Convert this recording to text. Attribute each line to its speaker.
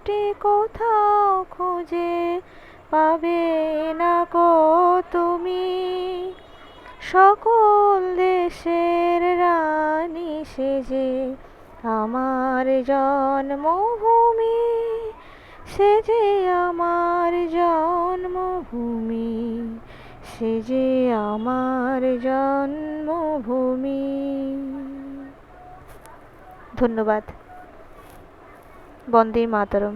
Speaker 1: দেশটি কোথাও খুঁজে পাবে না কো তুমি। সকল দেশের রানী সেজে আমার জন্মভূমি সে যে আমার জন্মভূমি সে যে আমার জন্মভূমি। ধন্যবাদ। বন্দে মাতরম।